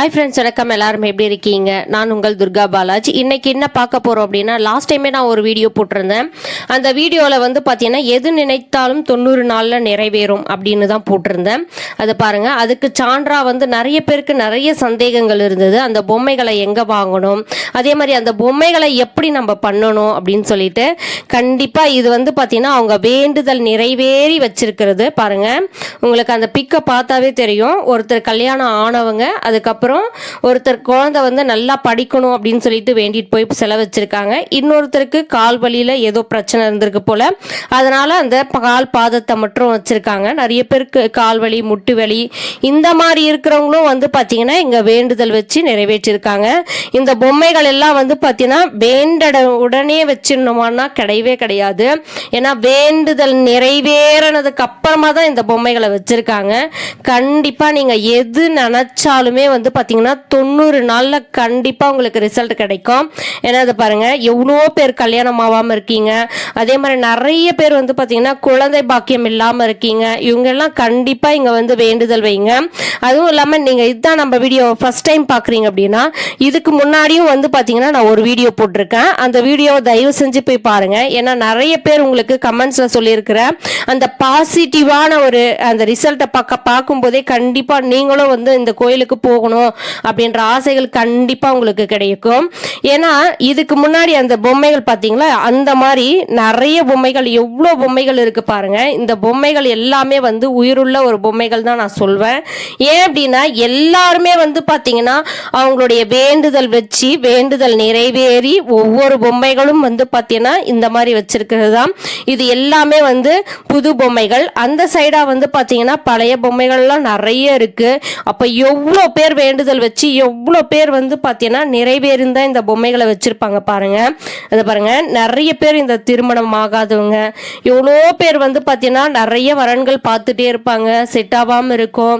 Hi friends வணக்கம். எல்லாரும் எப்படி இருக்கீங்க? நான் உங்கள் துர்கா பாலாஜ். இன்னைக்கு என்ன பார்க்க போகிறோம் அப்படின்னா லாஸ்ட் டைமே நான் ஒரு வீடியோ போட்டிருந்தேன். அந்த வீடியோவில் வந்து பார்த்தீங்கன்னா எது நினைத்தாலும் தொண்ணூறு நாளில் நிறைவேறும் அப்படின்னு தான் போட்டிருந்தேன். அது பாருங்கள் அதுக்கு சான்றாக வந்து நிறைய பேருக்கு நிறைய சந்தேகங்கள் இருந்தது. அந்த பொம்மைகளை எங்கே வாங்கணும்? அதே மாதிரி அந்த பொம்மைகளை எப்படி நம்ம பண்ணணும் அப்படின்னு சொல்லிட்டு கண்டிப்பாக இது வந்து பார்த்தீங்கன்னா அவங்க வேண்டுதல் நிறைவேறி வச்சிருக்கிறது. பாருங்கள் உங்களுக்கு அந்த பிக்கை பார்த்தாவே தெரியும். ஒருத்தர் கல்யாணம் ஆனவங்க அதுக்கப்புறம் ஒருத்தர் குழந்தை வந்து நல்லா படிக்கணும் அப்படின்னு சொல்லிட்டு வேண்டிட்டு போய் செலவச்சிருக்காங்க. இன்னொருத்தருக்கு கால் வலியில் ஏதோ பிரச்சனை இருந்திருக்கு போல. அதனால அந்த கால் பாதத்தை மட்டும் வச்சிருக்காங்க. நிறைய பேருக்கு கால் வலி முட்டு வலி இந்த மாதிரி இருக்கிறவங்களும் வந்து பார்த்தீங்கன்னா இங்கே வேண்டுதல் வச்சு நிறைவேற்றிருக்காங்க. இந்த பொம்மைகள் எல்லாம் வந்து பார்த்தீங்கன்னா வேண்டட உடனே வச்சிடணுமான்னா கிடையவே கிடையாது. ஏன்னா வேண்டுதல் நிறைவேறினதுக்கு அப்புறமா தான் இந்த பொம்மைகளை வச்சிருக்காங்க. கண்டிப்பாக நீங்கள் எது நினச்சாலுமே வந்து பார்த்தீங்கன்னா தொண்ணூறு நாளில் கண்டிப்பாக உங்களுக்கு ரிசல்ட் கிடைக்கும். ஏன்னா அதை பாருங்கள் எவ்வளோ பேர் கல்யாணம் ஆகாமல் இருக்கீங்க. அதே மாதிரி நிறைய பேர் வந்து பார்த்தீங்கன்னா குழந்தை பாக்கியம் இல்லாமல் இருக்கீங்க. இவங்கெல்லாம் கண்டிப்பாக இங்கே வந்து வேண்டுதல் வைங்க. அதுவும் இல்லாமல் நீங்கள் இதுதான் நம்ம வீடியோ ஃபஸ்ட் டைம் பார்க்குறீங்க அப்படின்னா இதுக்கு முன்னாடியும் வந்து பார்த்தீங்கன்னா நான் ஒரு வீடியோ போட்டிருக்கேன். அந்த வீடியோவை தயவு செஞ்சு போய் பாருங்கள் ஏன்னா நிறைய பேர் உங்களுக்கு கமெண்ட்ஸில் சொல்லியிருக்கிறேன் அந்த பாசிட்டிவான ஒரு அந்த ரிசல்ட்டை பார்க்க பார்க்கும்போதே கண்டிப்பாக நீங்களும் வந்து இந்த கோயிலுக்கு போகணும். அப்படின்ற ஆசைகள் கண்டிப்பாக உங்களுக்கு கிடைக்கும். ஏன்னா இதுக்கு முன்னாடி அந்த பொம்மைகள் பார்த்தீங்களா அந்த மாதிரி நிறைய பொம்மைகள் எவ்வளோ பொம்மைகள் இருக்கு பாருங்க. இந்த பொம்மைகள் எல்லாமே வந்து உயிருள்ள ஒரு பொம்மைகள் தான் நான் சொல்வேன். ஏன் அப்படின்னா எல்லாருமே வந்து பார்த்தீங்கன்னா அவங்களுடைய வேண்டுதல் வச்சு வேண்டுதல் நிறைவேறி ஒவ்வொரு பொம்மைகளும் வந்து பார்த்தீங்கன்னா இந்த மாதிரி வச்சிருக்கிறது தான் இது எல்லாமே வந்து புது பொம்மைகள். அந்த சைடாக வந்து பார்த்தீங்கன்னா பழைய பொம்மைகள்லாம் நிறைய இருக்கு. அப்போ எவ்வளோ பேர் வேண்டுதல் வச்சு எவ்வளோ பேர் வந்து பார்த்தீங்கன்னா நிறைவேறிந்த இந்த பொம்மைகளை வச்சுருப்பாங்க பாருங்க. அதை பாருங்கள் நிறைய பேர் இந்த திருமணம் ஆகாதவங்க. எவ்வளோ பேர் வந்து பார்த்தீங்கன்னா நிறைய வரன்கள் பார்த்துட்டே இருப்பாங்க. செட் ஆகாமல் இருக்கும்.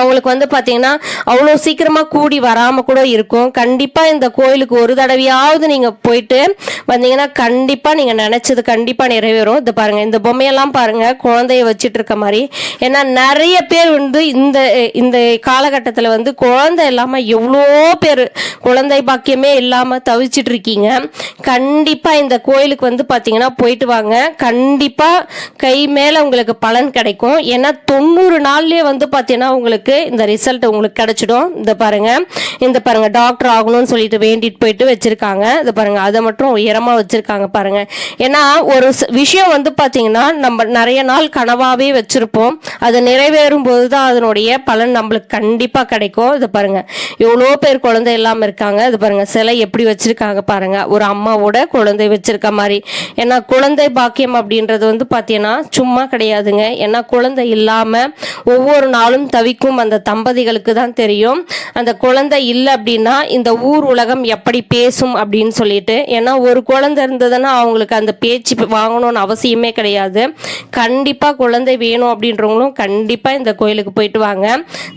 அவங்களுக்கு வந்து பார்த்தீங்கன்னா அவ்வளோ சீக்கிரமாக கூடி வராமல் கூட இருக்கும். கண்டிப்பாக இந்த கோயிலுக்கு ஒரு தடவையாவது நீங்கள் போயிட்டு வந்தீங்கன்னா கண்டிப்பாக நீங்கள் நினச்சது கண்டிப்பாக நிறைவேறும். இது பாருங்கள் இந்த பொம்மையெல்லாம் பாருங்கள் குழந்தைய வச்சுட்டு இருக்க மாதிரி. ஏன்னா நிறைய பேர் வந்து இந்த இந்த காலகட்டத்தில் வந்து குழந்தை இல்லாமல் எவ்வளோ பேர் குழந்தை பாக்கியமே இல்லாமல் தவிச்சிட்டு இருக்கீங்க. கண்டிப்பாக இந்த கோயிலுக்கு வந்து பார்த்தீங்கன்னா போயிட்டு வாங்க. கண்டிப்பாக கை மேலே உங்களுக்கு பலன் கிடைக்கும். ஏன்னா தொண்ணூறு நாள்லேயே வந்து பார்த்தீங்கன்னா உங்களுக்கு இந்த ரிசல்ட் உங்களுக்கு கிடைச்சிடும். இந்த பாருங்க. இந்த பாருங்க டாக்டர் ஆகணும்னு சொல்லிட்டு வேண்டிட்டு போயிட்டு வச்சிருக்காங்க. இது பாருங்க அதை மட்டும் உயரமா வச்சிருக்காங்க பாருங்க. ஏன்னா ஒரு விஷயம் வந்து பார்த்தீங்கன்னா நம்ம நிறைய நாள் கனவாவே வச்சிருப்போம். அது நிறைவேறும் போது தான் அதனுடைய பலன் நம்மளுக்கு கண்டிப்பா கிடைக்கும். இது பாருங்க. எவ்வளோ பேர் குழந்தை இல்லாமல் இருக்காங்க. இது பாருங்க சிலை எப்படி வச்சிருக்காங்க பாருங்க. ஒரு அம்மாவோட குழந்தை வச்சிருக்க மாதிரி. ஏன்னா குழந்தை பாக்கியம் அப்படின்றது வந்து பார்த்தீங்கன்னா சும்மா கிடையாதுங்க. ஏன்னா குழந்தை இல்லாமல் ஒவ்வொரு நாளும் தவிக்கும் அந்த தம்பதிகளுக்கு தான் தெரியும். அந்த குழந்தை இல்லை அப்படின்னா இந்த ஊர் உலகம் எப்படி பேசும் அப்படின்னு சொல்லிட்டு. ஏன்னா ஒரு குழந்தை இருந்ததுன்னா அவங்களுக்கு அந்த பேச்சு வாங்கணும்னு அவசியமே கிடையாது. கண்டிப்பாக குழந்தை வேணும் அப்படின்றவங்களும் கண்டிப்பாக இந்த கோயிலுக்கு போயிட்டு வாங்க.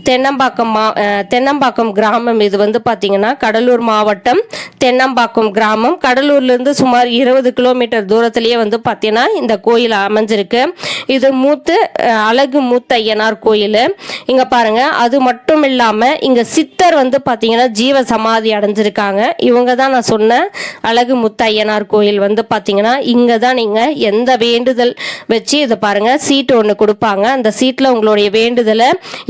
தென்னம்பாக்கம் மா தென்னம்பாக்கம் கிராமம் இது வந்து பார்த்தீங்கன்னா கடலூர் மாவட்டம் தென்னம்பாக்கம் கிராமம். கடலூர்லேருந்து சுமார் இருபது கிலோமீட்டர் தூரத்திலேயே வந்து பார்த்தீங்கன்னா இந்த கோயில் அமைஞ்சிருக்கு. இது மூத்து அழகு மூத்த ஐயனார் கோயில். இங்கே பாருங்க. அது மட்டும் இல்லாமல் இங்கே சித்தர் வந்து பார்த்தீங்கன்னா ஜீவ சமாதி அடைஞ்சிருக்காங்க. இவங்க தான் நான் சொன்ன அழகு முத்தையனார் கோயில் வந்து பார்த்தீங்கன்னா இங்கே தான் நீங்கள் எந்த வேண்டுதல் வச்சு இதை பாருங்க சீட்டு ஒன்று கொடுப்பாங்க. அந்த சீட்டில் உங்களுடைய வேண்டுதலை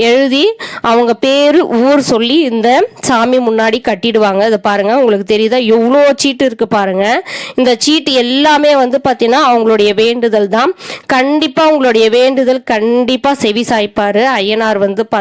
எழுதி அவங்க பேர் ஊர் சொல்லி இந்த சாமி முன்னாடி கட்டிடுவாங்க. இதை பாருங்க உங்களுக்கு தெரியுதா? எவ்வளோ சீட்டு இருக்கு பாருங்க. இந்த சீட்டு எல்லாமே வந்து பார்த்தீங்கன்னா அவங்களுடைய வேண்டுதல் தான் கண்டிப்பாக உங்களுடைய வேண்டுதல் கண்டிப்பாக செவி சாய்ப்பாரு ஐயனார் வந்து பார்த்தீங்கன்னா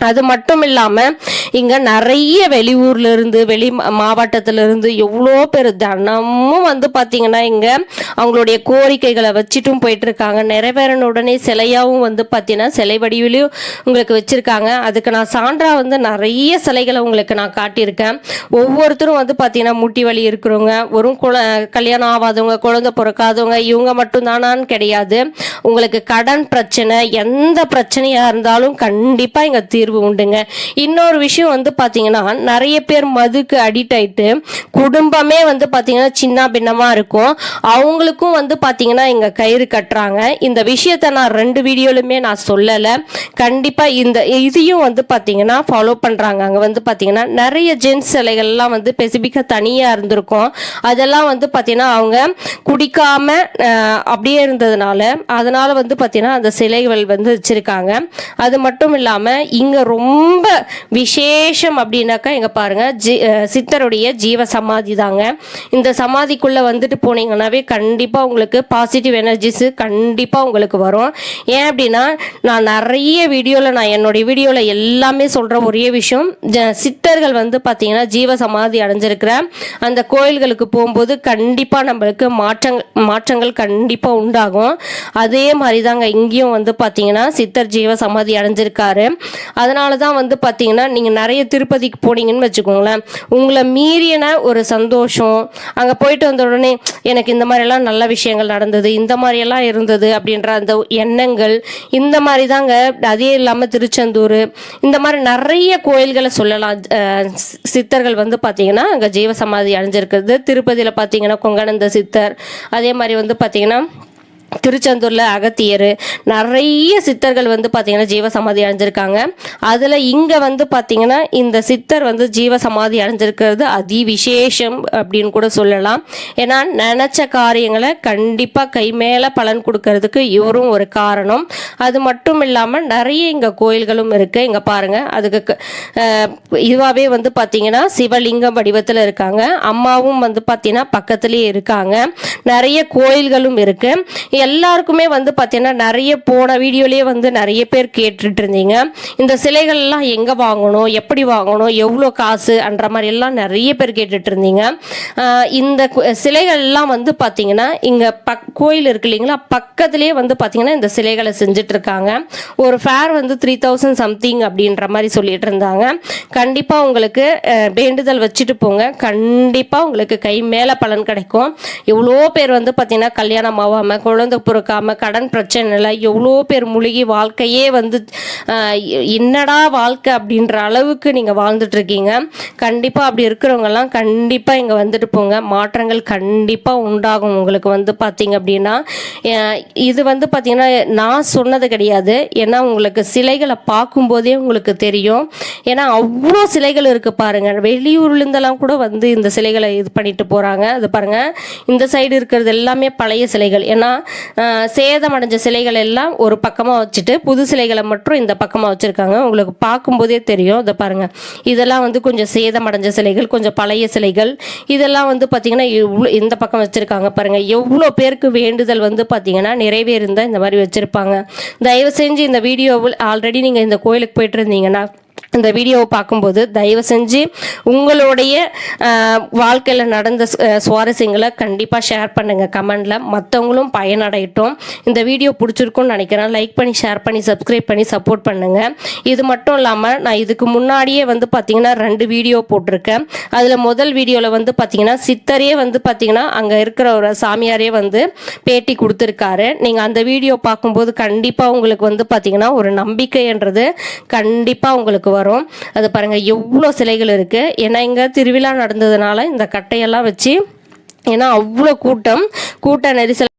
அது மட்டும் இல்லாமல் இங்கே நிறைய வெளியூர்லேருந்து வெளி மாவட்டத்திலேருந்து இருந்து எவ்வளோ பேர் தினமும் வந்து பார்த்திங்கன்னா இங்கே அவங்களுடைய கோரிக்கைகளை வச்சுட்டும் போயிட்டுருக்காங்க. நிறைவேறின உடனே சிலையாகவும் வந்து பார்த்தீங்கன்னா சிலை வடிவிலையும் உங்களுக்கு வச்சுருக்காங்க. அதுக்கு நான் சான்றாக வந்து நிறைய சிலைகளை உங்களுக்கு நான் காட்டியிருக்கேன். ஒவ்வொருத்தரும் வந்து பார்த்திங்கன்னா முட்டி வலி இருக்கிறவங்க ஒரு குழ கல்யாணம் ஆகாதவங்க குழந்தை பிறக்காதவங்க இவங்க மட்டும்தானான்னு கிடையாது. உங்களுக்கு கடன் பிரச்சனை எந்த பிரச்சனையாக இருந்தாலும் கண்டிப்பாக இங்கே தீர்வு தீர்வு உண்டுங்க. இன்னொரு விஷயம் வந்து பார்த்தீங்கன்னா நிறைய பேர் மதுக்கு அடிக்ட் ஆயிட்டு குடும்பமே வந்து பார்த்தீங்கன்னா சின்ன பின்னமாக இருக்கும். அவங்களுக்கும் வந்து பார்த்தீங்கன்னா இங்கே கயிறு கட்டுறாங்க. இந்த விஷயத்தை நான் ரெண்டு வீடியோலுமே நான் சொல்லலை. கண்டிப்பாக இந்த இதையும் வந்து பார்த்தீங்கன்னா ஃபாலோ பண்ணுறாங்க அங்கே வந்து பார்த்தீங்கன்னா நிறைய ஜென்ஸ் சிலைகள்லாம் வந்து ஸ்பெசிஃபிக்காக தனியாக இருந்திருக்கும். அதெல்லாம் வந்து பார்த்தீங்கன்னா அவங்க குடிக்காம அப்படியே இருந்ததுனால அதனால வந்து பார்த்தீங்கன்னா அந்த சிலைகள் வந்து வச்சிருக்காங்க. அது மட்டும் இல்லாமல் இங்கே ரொம்ப விசேஷம் அப்படின்னாக்கா இங்கே பாருங்க ஜி சித்தருடைய ஜீவ சமாதி தாங்க. இந்த சமாதிக்குள்ளே வந்துட்டு போனீங்கன்னாவே கண்டிப்பாக உங்களுக்கு பாசிட்டிவ் எனர்ஜிஸு கண்டிப்பாக உங்களுக்கு வரும். ஏன் அப்படின்னா நான் நிறைய வீடியோவில் நான் என்னுடைய வீடியோவில் எல்லாமே சொல்கிற ஒரே விஷயம் ஜ- சித்தர்கள் வந்து பார்த்தீங்கன்னா ஜீவ சமாதி அடைஞ்சிருக்கிற அந்த கோயில்களுக்கு போகும்போது கண்டிப்பாக நம்மளுக்கு மாற்றங்கள் மாற்றங்கள் கண்டிப்பாக உண்டாகும். அதே மாதிரி தாங்க இங்கேயும் வந்து பார்த்தீங்கன்னா சித்தர் ஜீவ சமாதி அடைஞ்சிருக்காரு. அதனால தான் வந்து பார்த்தீங்கன்னா நீங்கள் நிறைய திருப்பதிக்கு போனீங்கன்னு வச்சுக்கோங்களேன். உங்களை மீறின ஒரு சந்தோஷம் அங்கே போயிட்டு வந்த உடனே எனக்கு இந்த மாதிரிலாம் நல்ல விஷயங்கள் நடந்தது இந்த மாதிரியெல்லாம் இருந்தது அப்படின்ற அந்த எண்ணங்கள் இந்த மாதிரி தாங்க அதே இல்லாமல் திருச்செந்தூர் இந்த மாதிரி நிறைய கோயில்களை சொல்லலாம். சித்தர்கள் வந்து பார்த்தீங்கன்னா அங்கே ஜீவ சமாதி அடைஞ்சிருக்கிறது. திருப்பதியில் பார்த்தீங்கன்னா கொங்கணந்த சித்தர் அதே மாதிரி வந்து பார்த்தீங்கன்னா திருச்செந்தூரில் அகத்தியர் நிறைய சித்தர்கள் வந்து பார்த்தீங்கன்னா ஜீவ சமாதி அடைஞ்சிருக்காங்க. அதில் இங்கே வந்து பார்த்தீங்கன்னா இந்த சித்தர் வந்து ஜீவ சமாதி அடைஞ்சிருக்கிறது அதி விசேஷம் அப்படின்னு கூட சொல்லலாம். ஏன்னா நினச்ச காரியங்களை கண்டிப்பாக கை மேலே பலன் கொடுக்கறதுக்கு இவரும் ஒரு காரணம். அது மட்டும் இல்லாமல் நிறைய இங்கே கோயில்களும் இருக்குது இங்கே பாருங்கள் அதுக்கு இதுவாகவே வந்து பார்த்தீங்கன்னா சிவலிங்கம் வடிவத்தில் இருக்காங்க. அம்மாவும் வந்து பார்த்தீங்கன்னா பக்கத்துலேயே இருக்காங்க. நிறைய கோயில்களும் இருக்குது எல்லாருக்குமே வந்து பார்த்தீங்கன்னா நிறைய போன வீடியோலேயே வந்து நிறைய பேர் கேட்டுட்டு இருந்தீங்க இந்த சிலைகள்லாம் எங்கே வாங்கணும் எப்படி வாங்கணும் எவ்வளோ காசு அன்ற மாதிரி எல்லாம் நிறைய பேர் கேட்டுட்டு இருந்தீங்க இந்த சிலைகள்லாம் வந்து பார்த்தீங்கன்னா இங்கே பக் கோயில் இருக்கு இல்லைங்களா பக்கத்துலேயே வந்து பார்த்தீங்கன்னா இந்த சிலைகளை செஞ்சுட்டு இருக்காங்க ஒரு ஃபேர் வந்து த்ரீ தௌசண்ட் சம்திங் அப்படின்ற மாதிரி சொல்லிட்டு இருந்தாங்க கண்டிப்பாக உங்களுக்கு வேண்டுதல் வச்சுட்டு போங்க. கண்டிப்பாக உங்களுக்கு கை மேலே பலன் கிடைக்கும். எவ்வளோ பேர் வந்து பார்த்தீங்கன்னா கல்யாணம் ஆகாமல் குழந்தை பிறக்காம கடன் பிரச்சனையில் எவ்வளோ பேர் முழுகி வாழ்க்கையே வந்து என்னடா வாழ்க்கை அப்படின்ற அளவுக்கு நீங்கள் வாழ்ந்துட்டுருக்கீங்க. கண்டிப்பாக அப்படி இருக்கிறவங்கெல்லாம் கண்டிப்பாக இங்கே வந்துட்டு போங்க. மாற்றங்கள் கண்டிப்பாக உண்டாகும் உங்களுக்கு வந்து பார்த்தீங்க அப்படின்னா. இது வந்து பார்த்தீங்கன்னா நான் சொன்னது கிடையாது. ஏன்னா உங்களுக்கு சிலைகளை பார்க்கும்போதே உங்களுக்கு தெரியும். ஏன்னா அவ்வளோ சிலைகள் இருக்குது பாருங்கள் வெளியூர்லேருந்தெல்லாம் கூட வந்து இந்த சிலைகளை இது பண்ணிட்டு போகிறாங்க அது பாருங்கள் இந்த சைடு இருக்கிறது எல்லாமே பழைய சிலைகள். ஏன்னா சேதமடைஞ்ச சிலைகள் எல்லாம் ஒரு பக்கமாக வச்சுட்டு புது சிலைகளை மட்டும் இந்த பக்கமாக வச்சுருக்காங்க. உங்களுக்கு பார்க்கும்போதே தெரியும். இதை பாருங்கள் இதெல்லாம் வந்து கொஞ்சம் சேதமடைஞ்ச சிலைகள் கொஞ்சம் பழைய சிலைகள். இதெல்லாம் வந்து பார்த்திங்கன்னா இவ்வளோ இந்த பக்கம் வச்சுருக்காங்க பாருங்கள் எவ்வளோ பேருக்கு வேண்டுதல் வந்து பார்த்திங்கன்னா நிறைவேறுந்தா இந்த மாதிரி வச்சுருப்பாங்க. தயவு செஞ்சு இந்த வீடியோவில் ஆல்ரெடி நீங்கள் இந்த கோயிலுக்கு போயிட்டு இருந்தீங்கன்னா இந்த வீடியோவை பார்க்கும்போது தயவு செஞ்சு உங்களுடைய வாழ்க்கையில் நடந்த சுவாரஸ்யங்களை கண்டிப்பாக ஷேர் பண்ணுங்கள் கமெண்டில் மற்றவங்களும் பயனடையட்டும். இந்த வீடியோ பிடிச்சிருக்குன்னு நினைக்கிறேன். லைக் பண்ணி ஷேர் பண்ணி சப்ஸ்கிரைப் பண்ணி சப்போர்ட் பண்ணுங்கள் இது மட்டும் இல்லாமல் நான் இதுக்கு முன்னாடியே வந்து பார்த்தீங்கன்னா ரெண்டு வீடியோ போட்டிருக்கேன். அதில் முதல் வீடியோவில் வந்து பார்த்தீங்கன்னா சித்தரே வந்து பார்த்தீங்கன்னா அங்கே இருக்கிற ஒரு சாமியாரே வந்து பேட்டி கொடுத்துருக்காரு. நீங்கள் அந்த வீடியோ பார்க்கும்போது கண்டிப்பாக உங்களுக்கு வந்து பார்த்தீங்கன்னா ஒரு நம்பிக்கைன்றது கண்டிப்பாக உங்களுக்கு வரும். அது பாருங்கள் எவ்வளோ சிலைகள் இருக்குது ஏன்னா இங்கே திருவிழா நடந்ததுனால இந்த கட்டையெல்லாம் வச்சு ஏன்னா அவ்வளோ கூட்டம். கூட்ட நெரிசல்